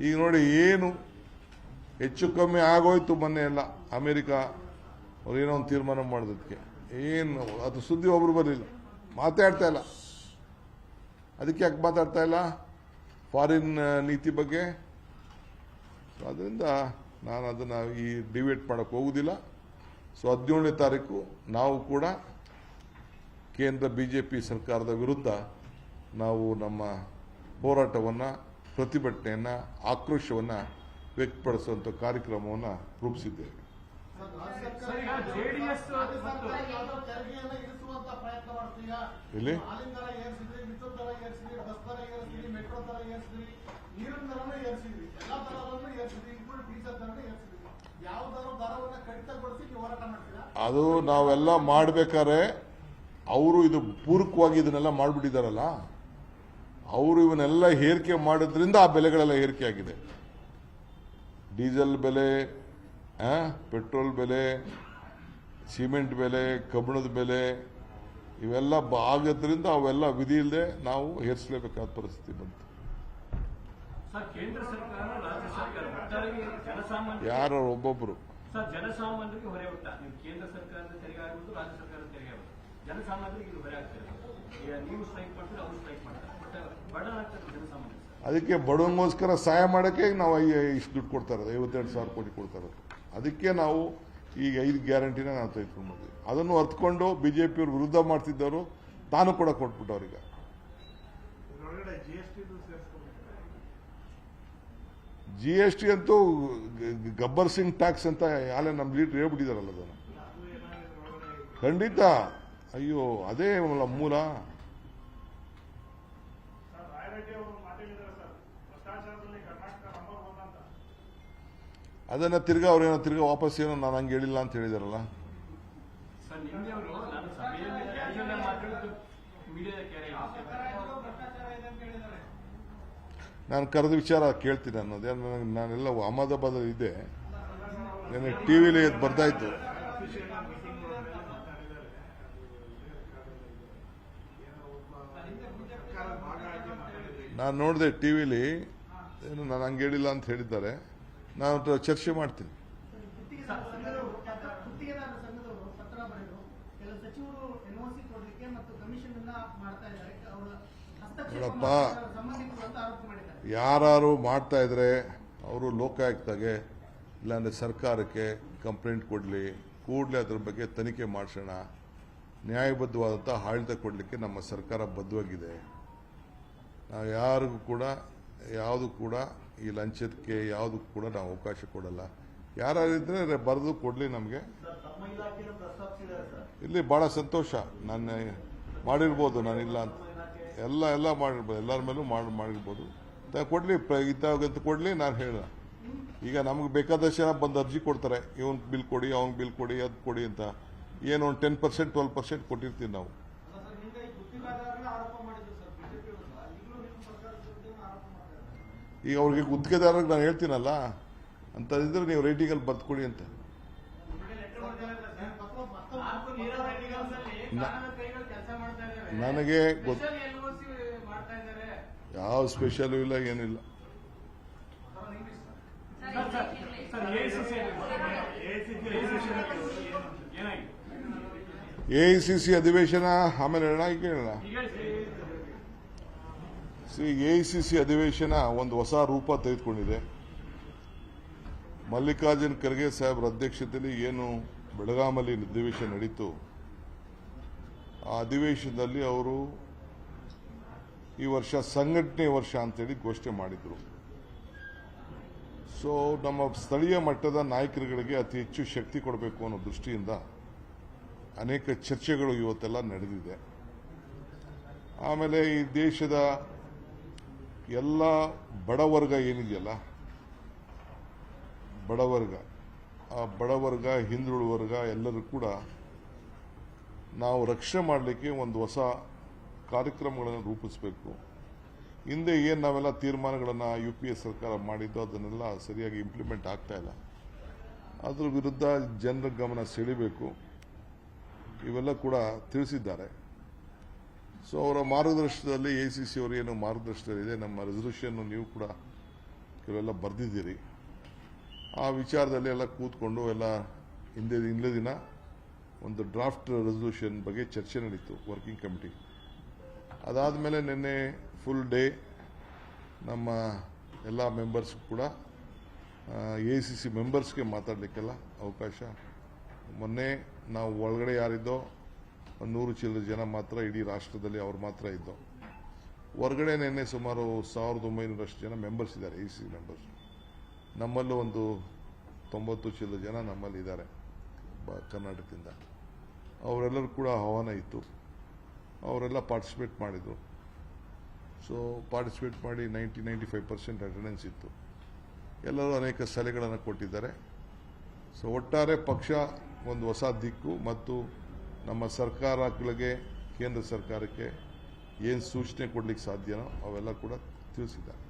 ಈಗ ನೋಡಿ ಏನು ಹೆಚ್ಚು ಕಮ್ಮಿ ಆಗೋಯ್ತು ಮೊನ್ನೆ ಎಲ್ಲ ಅಮೆರಿಕ ಅವ್ರು ಏನೋ ಒಂದು ತೀರ್ಮಾನ ಮಾಡೋದಕ್ಕೆ. ಏನು ಅದು ಸುದ್ದಿ ಒಬ್ರು ಬರಲಿಲ್ಲ. ಮಾತಾಡ್ತಾ ಇಲ್ಲ. ಅದಕ್ಕೆ ಯಾಕೆ ಮಾತಾಡ್ತಾ ಇಲ್ಲ? ಫಾರಿನ್ ನೀತಿ ಬಗ್ಗೆ. ಸೊ ಅದರಿಂದ ನಾನು ಅದನ್ನು ಈ ಡಿಬೇಟ್ ಮಾಡೋಕ್ಕೆ ಹೋಗುವುದಿಲ್ಲ ಸೊ ಹದಿನೇಳನೇ ತಾರೀಕು ನಾವು ಕೂಡ ಕೇಂದ್ರ ಬಿ ಸರ್ಕಾರದ ವಿರುದ್ಧ ನಾವು ನಮ್ಮ ಹೋರಾಟವನ್ನು ಪ್ರತಿಭಟನೆಯನ್ನು ಆಕ್ರೋಶವನ್ನು ವ್ಯಕ್ತಪಡಿಸುವಂಥ ಕಾರ್ಯಕ್ರಮವನ್ನು ರೂಪಿಸಿದ್ದೇವೆ. ಅದು ನಾವೆಲ್ಲ ಮಾಡ್ಬೇಕಾದ್ರೆ ಅವರು ಇದು ಪೂರಕವಾಗಿ ಇದನ್ನೆಲ್ಲ ಮಾಡಿಬಿಟ್ಟಿದ್ದಾರಲ್ಲ ಅವರು ಇವನ್ನೆಲ್ಲ ಏರಿಕೆ ಮಾಡೋದ್ರಿಂದ ಆ ಬೆಲೆಗಳೆಲ್ಲ ಏರಿಕೆ ಆಗಿದೆ ಡೀಸೆಲ್ ಬೆಲೆ ಪೆಟ್ರೋಲ್ ಬೆಲೆ ಸಿಮೆಂಟ್ ಬೆಲೆ ಕಬ್ಬಿಣದ ಬೆಲೆ ಇವೆಲ್ಲ ಆಗೋದ್ರಿಂದ ಅವೆಲ್ಲ ವಿಧಿ ಇಲ್ಲದೆ ನಾವು ಏರಿಸಲೇಬೇಕಾದ ಪರಿಸ್ಥಿತಿ ಬಂತು. ಯಾರು ಸರ್ಕಾರದ ಸರ್ ಜನಸಾಮಾನ್ಯರಿಗೆ ಇದು ಹೊರೆ ಆಗ್ತದೆ. ನೀವು ಸ್ಟ್ರೈಕ್ ಮಾಡ್ತೀರಿ ಅವರು ಸ್ಟ್ರೈಕ್ ಮಾಡ್ತಾರೆ. ಬಟ್ ಆಗ್ತದೆ ಅದಕ್ಕೆ ಬಡವನಿಗೋಸ್ಕರ ಸಹಾಯ ಮಾಡೋಕ್ಕೆ ನಾವು ಐ- ಇಷ್ಟು ದುಡ್ಡು ಕೊಡ್ತಾ ಇರೋದು ಐವತ್ತೆರಡು ಸಾವಿರ ಕೋಟಿ ಕೊಡ್ತಾ ಇರೋದು. ಅದಕ್ಕೆ ನಾವು ಈಗ ಐದು ಗ್ಯಾರಂಟಿನ ನಾವು ತೆಗೆದುಕೊಂಡು ಬಂದ್ವಿ ಅದನ್ನು ಅರ್ಥಕೊಂಡು ಬಿ ಜೆ ಪಿಯವ್ರ ವಿರುದ್ಧ ಮಾಡ್ತಿದ್ದವರು ತಾನು ಕೂಡ ಕೊಟ್ಬಿಟ್ಟು ಅವ್ರಿಗೆ ಜಿ ಎಸ್ ಟಿ ಅಂತೂ ಗಬ್ಬರ್ ಸಿಂಗ್ ಟ್ಯಾಕ್ಸ್ ಅಂತ ಯಾಲೇ ನಮ್ಮ ಲೀಡರ್ ಹೇಳ್ಬಿಟ್ಟಿದಾರಲ್ಲ ಅದನ್ನು. ಖಂಡಿತ. ಅಯ್ಯೋ ಅದೇ ಅಲ್ಲ ಮೂಲ. ಅದನ್ನ ತಿರ್ಗಾ ಅವ್ರೇನೋ ತಿರ್ಗಾ ವಾಪಸ್ ಏನೋ ನಾನು ಹಂಗೆ ಹೇಳಿಲ್ಲ ಅಂತ ಹೇಳಿದಾರಲ್ಲ. ಸರ್ ನಿನ್ನೆ ಅವರು ನಾನು ಕರೆದ ವಿಚಾರ ಕೇಳ್ತೀನಿ ಅನ್ನೋದೇ. ನನಗೆ ನಾನೆಲ್ಲ ಅಹಮದಾಬಾದ್ ಇದೆ ನನಗೆ ಟಿ ವಿಲಿ ಬರ್ದಾಯ್ತು. ನಾನು ನೋಡಿದೆ ಟಿ ವಿಲಿ ಏನು ನಾನು ಹಂಗೆ ಹೇಳಿಲ್ಲ ಅಂತ ಹೇಳಿದ್ದಾರೆ. ನಾನು ಚರ್ಚೆ ಮಾಡ್ತೀನಿ. ಹೇಳಪ್ಪ ನೋಡಪ್ಪ. ಯಾರು ಮಾಡ್ತಾ ಇದ್ರೆ ಅವರು ಲೋಕಾಯುಕ್ತಗೆ ಇಲ್ಲಾಂದ್ರೆ ಸರ್ಕಾರಕ್ಕೆ ಕಂಪ್ಲೇಂಟ್ ಕೊಡಲಿ ಕೂಡಲೇ ಅದ್ರ ಬಗ್ಗೆ ತನಿಖೆ ಮಾಡಿಸೋಣ. ನ್ಯಾಯಬದ್ಧವಾದಂಥ ಆಡಳಿತ ಕೊಡಲಿಕ್ಕೆ ನಮ್ಮ ಸರ್ಕಾರ ಬದ್ಧವಾಗಿದೆ. ಯಾರಿಗೂ ಕೂಡ ಯಾವುದು ಕೂಡ ಈ ಲಂಚಕ್ಕೆ ಯಾವುದಕ್ಕೂ ಕೂಡ ನಾವು ಅವಕಾಶ ಕೊಡಲ್ಲ. ಯಾರಿದ್ರೆ ಬರೆದು ಕೊಡಲಿ ನಮಗೆ. ಇಲ್ಲಿ ಭಾಳ ಸಂತೋಷ. ನಾನು ಮಾಡಿರ್ಬೋದು ನಾನಿಲ್ಲ ಅಂತ. ಎಲ್ಲ ಎಲ್ಲ ಮಾಡಿರ್ಬೋದು. ಎಲ್ಲರ ಮೇಲೂ ಮಾಡಿ, ಮಾಡಿರ್ಬೋದು. ಕೊಡಲಿ ಇದ್ದಾಗಂತ ಕೊಡ್ಲಿ, ನಾನು ಹೇಳ ಈಗ ನಮ್ಗೆ ಬೇಕಾದಷ್ಟು ಜನ ಬಂದು ಅರ್ಜಿ ಕೊಡ್ತಾರೆ. ಇವನ್ ಬಿಲ್ ಕೊಡಿ ಅವನ್ ಬಿಲ್ ಕೊಡಿ, ಅದು ಕೊಡಿ ಅಂತ. ಏನು ಒಂದು ಟೆನ್ ಪರ್ಸೆಂಟ್ ಟ್ವೆಲ್ ಪರ್ಸೆಂಟ್ ಕೊಟ್ಟಿರ್ತೀವಿ ನಾವು ಅಲ್ಲ ಸರ್ ಹಿಂದೆ ಈ ಗುತ್ತಿಗೆದಾರರನ್ನ ಆರೋಪ ಮಾಡಿದ್ರು ಸರ್ ಬಿಜೆಪಿ ಈಗಲೂ ನಿಮ್ಮ ಸರ್ಕಾರದ ವಿರುದ್ಧ ಆರೋಪ ಮಾಡ್ತಾರೆ ಈಗ ಅವ್ರಿಗೆ ಗುತ್ತಿಗೆದಾರರಿಗೆ ನಾನು ಹೇಳ್ತೀನಲ್ಲ ಅಂತ ಇದ್ರೆ ನೀವು ರೇಟಿಂಗಲ್ಲಿ ಬರ್ದು ಕೊಡಿ ಅಂತ ನನಗೆ ಗೊತ್ತು ಯಾವ ಸ್ಪೆಷಲ್ ಇಲ್ಲ ಏನಿಲ್ಲ. AICC A I C C ಅಧಿವೇಶನ ಆಮೇಲೆ ಹೇಳೋಣ ಈಗ ಹೇಳೋಣ. ಈಗ ಎ ಸಿ ಸಿ ಅಧಿವೇಶನ ಒಂದು ಹೊಸ ರೂಪ ತೆಗೆದುಕೊಂಡಿದೆ. ಮಲ್ಲಿಕಾರ್ಜುನ್ ಖರ್ಗೆ ಸಾಹೇಬ್ರ ಅಧ್ಯಕ್ಷತೆಯಲ್ಲಿ ಏನು ಬೆಳಗಾಮಲ್ಲಿ ಅಧಿವೇಶನ ನಡೀತು. ಆ ಅಧಿವೇಶನದಲ್ಲಿ ಅವರು ಈ ವರ್ಷ ಸಂಘಟನೆ ವರ್ಷ ಅಂತೇಳಿ ಘೋಷಣೆ ಮಾಡಿದ್ರು. ಸೊ ನಮ್ಮ ಸ್ಥಳೀಯ ಮಟ್ಟದ ನಾಯಕರುಗಳಿಗೆ ಅತಿ ಹೆಚ್ಚು ಶಕ್ತಿ ಕೊಡಬೇಕು ಅನ್ನೋ ದೃಷ್ಟಿಯಿಂದ ಅನೇಕ ಚರ್ಚೆಗಳು ಇವತ್ತೆಲ್ಲ ನಡೆದಿದೆ. ಆಮೇಲೆ ಈ ದೇಶದ ಎಲ್ಲ ಬಡವರ್ಗ ಏನಿದೆಯಲ್ಲ? ಬಡವರ್ಗ ಆ ಬಡವರ್ಗ ಹಿಂದುಳಿದ ವರ್ಗ ಎಲ್ಲರೂ ಕೂಡ ನಾವು ರಕ್ಷಣೆ ಮಾಡಲಿಕ್ಕೆ ಒಂದು ಹೊಸ ಕಾರ್ಯಕ್ರಮಗಳನ್ನು ರೂಪಿಸಬೇಕು. ಹಿಂದೆ ಏನು ನಾವೆಲ್ಲ ತೀರ್ಮಾನಗಳನ್ನು ಯು ಪಿ ಎ ಸರ್ಕಾರ ಮಾಡಿದ್ದೋ ಅದನ್ನೆಲ್ಲ ಸರಿಯಾಗಿ ಇಂಪ್ಲಿಮೆಂಟ್ ಆಗ್ತಾ ಇಲ್ಲ. ಅದ್ರ ವಿರುದ್ಧ ಜನರ ಗಮನ ಸೆಳಿಬೇಕು. ಇವೆಲ್ಲ ಕೂಡ ತಿಳಿಸಿದ್ದಾರೆ. ಸೊ ಅವರ ಮಾರ್ಗದರ್ಶನದಲ್ಲಿ ಎ ಸಿ ಸಿ ಅವರು ಏನು ಮಾರ್ಗದರ್ಶನದಲ್ಲಿದೆ, ನಮ್ಮ ರೆಸಲ್ಯೂಷನ್ ನೀವು ಕೂಡ ಕೆಲವೆಲ್ಲ ಬರೆದಿದ್ದೀರಿ. ಆ ವಿಚಾರದಲ್ಲಿ ಎಲ್ಲ ಕೂತ್ಕೊಂಡು ಎಲ್ಲ ಹಿಂದೆ ಹಿಂದೆ ದಿನ ಒಂದು ಡ್ರಾಫ್ಟ್ ರೆಸಲ್ಯೂಷನ್ ಬಗ್ಗೆ ಚರ್ಚೆ ನಡೀತು ವರ್ಕಿಂಗ್ ಕಮಿಟಿ ಅದಾದಮೇಲೆ ನಿನ್ನೆ ಫುಲ್ ಡೇ ನಮ್ಮ ಎಲ್ಲ ಮೆಂಬರ್ಸ್ ಕೂಡ ಎ ಸಿ ಸಿ ಮೆಂಬರ್ಸ್ಗೆ ಮಾತಾಡಲಿಕ್ಕೆಲ್ಲ ಅವಕಾಶ. ಮೊನ್ನೆ ನಾವು ಒಳಗಡೆ ಯಾರಿದ್ದೋ ನೂರು ಚಿಲ್ಲರೆ ಜನ ಮಾತ್ರ ಇಡೀ ರಾಷ್ಟ್ರದಲ್ಲಿ ಅವ್ರು ಮಾತ್ರ ಇದ್ದು. ಹೊರಗಡೆ ನಿನ್ನೆ ಸುಮಾರು ಸಾವಿರದ ಒಂಬೈನೂರಷ್ಟು ಜನ ಮೆಂಬರ್ಸ್ ಇದ್ದಾರೆ ಎ ಸಿ ಮೆಂಬರ್ಸ್ ನಮ್ಮಲ್ಲೂ ಒಂದು ತೊಂಬತ್ತು ಚಿಲ್ಲರೆ ಜನ ನಮ್ಮಲ್ಲಿ ಇದ್ದಾರೆ, ಬ- ಕರ್ನಾಟಕದಿಂದ. ಅವರೆಲ್ಲರೂ ಕೂಡ ಆಹ್ವಾನ ಇತ್ತು. ಅವರೆಲ್ಲ ಪಾರ್ಟಿಸಿಪೇಟ್ ಮಾಡಿದರು. ಸೊ ಪಾರ್ಟಿಸಿಪೇಟ್ ಮಾಡಿ ninety ninety five percent attendance ಇತ್ತು. ಎಲ್ಲರೂ ಅನೇಕ ಸಲಹೆಗಳನ್ನು ಕೊಟ್ಟಿದ್ದಾರೆ. ಸೊ ಒಟ್ಟಾರೆ ಪಕ್ಷ ಒಂದು ಹೊಸ ದಿಕ್ಕು ಮತ್ತು ನಮ್ಮ ಸರ್ಕಾರಗಳಿಗೆ ಕೇಂದ್ರ ಸರ್ಕಾರಕ್ಕೆ ಏನು ಸೂಚನೆ ಕೊಡಲಿಕ್ಕೆ ಸಾಧ್ಯನೋ ಅವೆಲ್ಲ ಕೂಡ ತಿಳಿಸಿದ್ದಾರೆ.